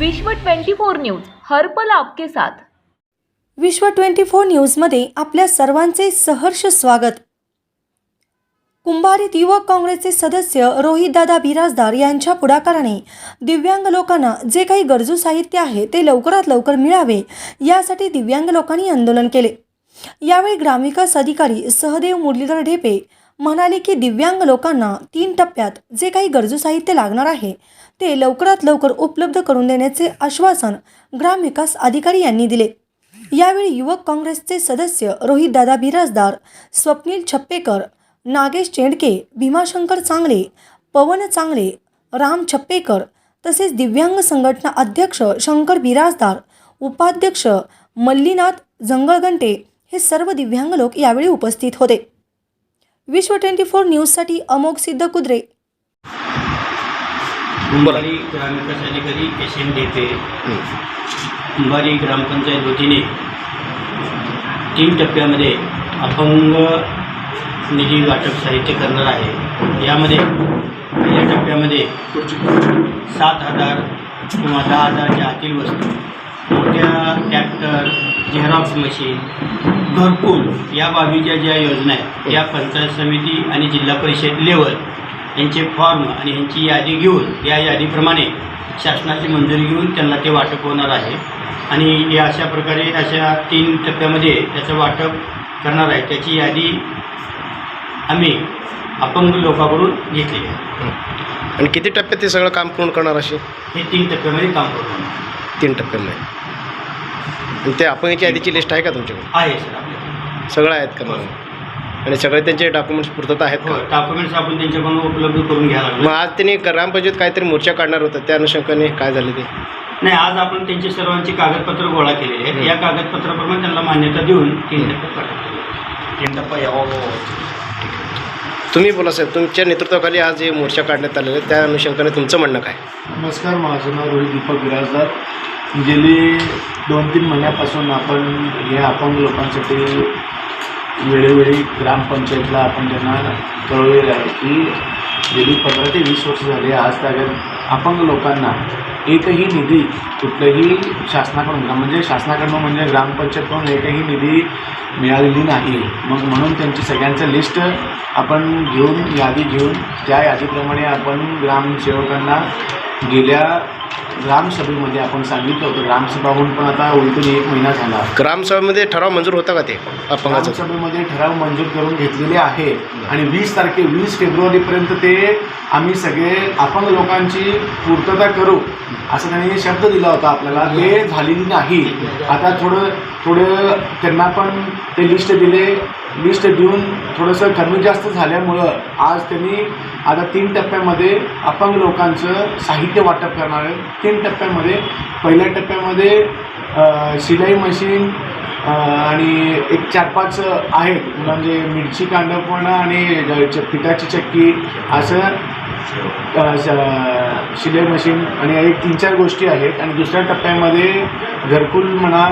विश्व 24 न्यूज हर्पल आपके साथ. विश्व ट्वेंटी फोर न्यूजमध्ये आपल्या सर्वांचे सहर्ष स्वागत. कुंभारीत युवक काँग्रेसचे सदस्य रोहितदादा बिराजदार यांच्या पुढाकाराने दिव्यांग लोकांना जे काही गरजू साहित्य आहे ते लवकरात लवकर मिळावे यासाठी दिव्यांग लोकांनी आंदोलन केले. यावेळी ग्रामविकास अधिकारी सहदेव मुरलीधर ढेपे म्हणाले की दिव्यांग लोकांना तीन टप्प्यात जे काही गरजू साहित्य लागणार आहे ते लवकरात लवकर उपलब्ध करून देण्याचे आश्वासन ग्रामविकास अधिकारी यांनी दिले. यावेळी युवक काँग्रेसचे सदस्य रोहितदादा बिराजदार स्वप्नील छप्पेकर नागेश चेंडके भीमाशंकर चांगले पवन चांगले राम छप्पेकर तसेच दिव्यांग संघटना अध्यक्ष शंकर बिराजदार उपाध्यक्ष मल्लीनाथ जंगळगंटे हे सर्व दिव्यांग लोक यावेळी उपस्थित होते. विश्व ट्वेंटी फोर न्यूजसाठी अमोघ सिद्ध कुद्रे. कुंभारी ग्रामविकास अधिकारी एस एम देते. कुंभारी ग्रामपंचायत वतीने तीन टप्प्यामध्ये अपंग निधी वाटप साहित्य करणार आहे. यामध्ये पहिल्या टप्प्यामध्ये सात हजार किंवा दहा हजारच्या आतील वस्तू मोठ्या ट्रॅक्टर झेरॉक्स मशीन घरकुल या बाबीच्या ज्या योजना आहेत या पंचायत समिती आणि जिल्हा परिषद लेवल यांचे फॉर्म आणि यांची यादी घेऊन या यादीप्रमाणे शासनाची मंजुरी घेऊन त्यांना ते वाटप होणार आहे. आणि या अशा प्रकारे अशा तीन टप्प्यामध्ये त्याचं वाटप करणार आहे. त्याची यादी आम्ही अपंग लोकांकडून घेतलेली आहे. आणि किती टप्प्यात ते सगळं काम पूर्ण करणार असे हे तीन टप्प्यामध्ये काम करणार तीन टप्प्यामध्ये. ते अपंगाची यादीची लिस्ट आहे का तुमच्याकडे? आहे सर आपल्याकडे सगळं आहेत का मग? आणि सगळे त्यांचे डॉक्युमेंट्स पूर्तता आहेत हो का डॉक्युमेंट्स आपण त्यांच्याकडून उपलब्ध करून घ्यायला लागलो. मग आज त्यांनी ग्रामपंचायत काहीतरी मोर्चा काढणार होता त्या अनुषंगाने काय झाले ते? नाही आज आपण त्यांची सर्वांची कागदपत्र गोळा केलेली आहेत. या कागदपत्राप्रमाणे त्यांना मान्यता देऊन तीन पाठवलेली तीन टप्पा यावा तुम्ही बोला साहेब तुमच्या नेतृत्वाखाली आज हे मोर्चा काढण्यात आलेला आहे त्या अनुषंगाने तुमचं म्हणणं काय? नमस्कार माझं नाव रोहित दीपक बिराजदार गेली दोन तीन महिन्यापासून आपण या अपंग लोकांसाठी वेळोवेळी ग्रामपंचायतला आपण त्यांना कळवलेलं आहे की गेली पंधरा ते वीस वर्ष झाली आज ताब्यात अपंग लोकांना एकही निधी कुठलंही शासनाकडून म्हणजे शासनाकडून म्हणजे ग्रामपंचायतकडून एकही निधी मिळालेली नाही. मग म्हणून त्यांची सगळ्यांचं लिस्ट आपण घेऊन यादी घेऊन त्या यादीप्रमाणे आपण ग्रामसेवकांना गेल्या ग्रामसभेमध्ये आपण सांगितलं होतं ग्रामसभा होऊन पण आता उलटून एक महिना झाला. ग्रामसभेमध्ये ठराव मंजूर होता का ते? अपंगाचा? ग्रामसभेमध्ये ठराव मंजूर करून घेतलेले आहे आणि वीस तारखे वीस फेब्रुवारीपर्यंत ते आम्ही सगळे अपंग लोकांची पूर्तता करू असं त्यांनी शब्द दिला होता आपल्याला. ते झालेली नाही. आता थोडं थोडं त्यांना पण ते लिस्ट दिले लिस्ट देऊन थोडंसं कमी जास्त झाल्यामुळं आज त्यांनी आता तीन टप्प्यामध्ये अपंग लोकांचं साहित्य वाटप करणार आहे. तीन टप्प्यामध्ये पहिल्या टप्प्यामध्ये शिलाई मशीन आणि एक चार पाच आहेत. म्हणजे मिरची कांडपण आणि च- पिठाची चक्की असं श- शिलाई मशीन आणि एक तीन चार गोष्टी आहेत आणि दुसऱ्या टप्प्यामध्ये घरकुल म्हणा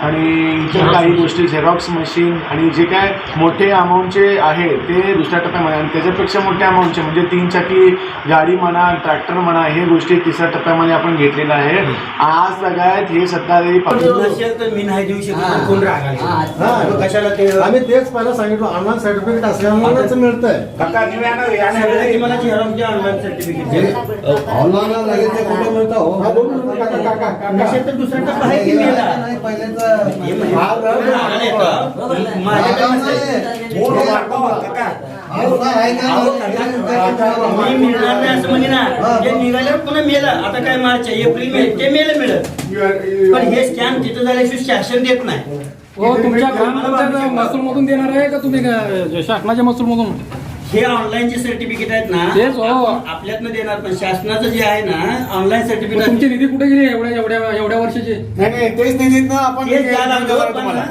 आणि इतर काही गोष्टी झेरॉक्स मशीन आणि जे काय मोठे अमाऊंटचे आहे ते दुसऱ्या टप्प्यामध्ये आणि त्याच्यापेक्षा मोठ्या अमाऊंटचे म्हणजे तीन चाकी गाडी म्हणा ट्रॅक्टर म्हणा हे गोष्टी तिसऱ्या टप्प्यामध्ये आपण घेतलेल्या आहे आज सगळ्यात हे सत्ताधारी कोण रागायचं? कशाला ते आम्ही तेच पहिला सांगितलं ऑनलाईन सर्टिफिकेट असल्यामुळेच मिळतंय. हो? हे म्हणजे-. मी मिळणार नाही असं म्हणजे ना. जे निघाल्यावर पुन्हा मेलं. आता काय मार्च आहे, एप्रिल मे. ते मेलं मिळत पण हे स्कॅन तिथं झाल्याशिवाय शासन देत नाही. हो तुमच्या ग्रामपंचायत महसूलमधून देणार आहे का तुम्ही का- शासनाच्या महसूलमधून हे ऑनलाईनचे सर्टिफिकेट आहेत ना तेच हो. आपण आपल्यातनं देणार पण शासनाचं जे आहे ना ऑनलाईन मग सर्टिफिकेट तुमची निधी कुठे गेली एवढ्या एवढ्या एवढ्या वर्षाची नाही नाही तेच निधीतनं आपण हे द्यायला लागलं पण तुम्हाला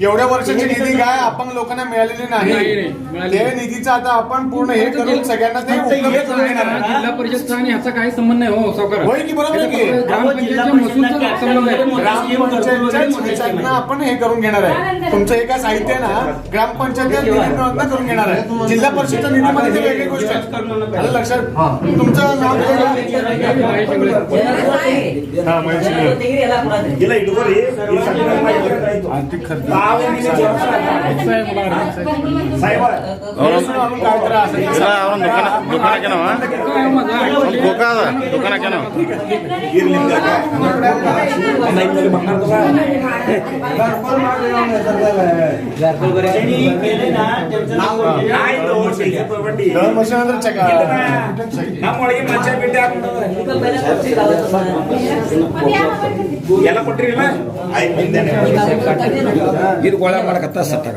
एवढ्या वर्षाची निधी काय अपंग लोकांना मिळालेली नाही, नाही नाही, मिळाली ते निधीचं आता आपण पूर्ण हे करून सगळ्यांना ते उपलब्ध करून देणार. आहे. जिल्हा परिषदचा आणि ह्याचा काही संबंध नाही. हो सावकार. होय की बरोबर आहे की? ग्रामपंचायतच्या महसूलचा संबंध आहे. ग्रामपंचायतच्याच ह्याच्यातनं आपण हे करून घेणार आहे. तुमचं हे काय साहित्य आहे ना ग्रामपंचायत करून घेणार आहे. जिल्हा परिषदच्या निधीमध्ये ते वेगळी गोष्ट आहे. आलं लक्षात? तुमचं नाव काय? हा, शिंदे. आर्थिक खर्च. म्हणून काय तर ವರ್ಷ ಅಂದ್ರೆ ಚೆಕ್ ನಮ್ಮೊಳಗೆ ಮಚ್ಚ ಬಿಟ್ಟಿ ಹಾಕೊಂಡು ಎಲ್ಲ ಕೊಟ್ಟಿರಿಲ್ಲ ಇದು ಗೋಳ ಮಾಡಕತ್ತ ಸತ್ತಾಗ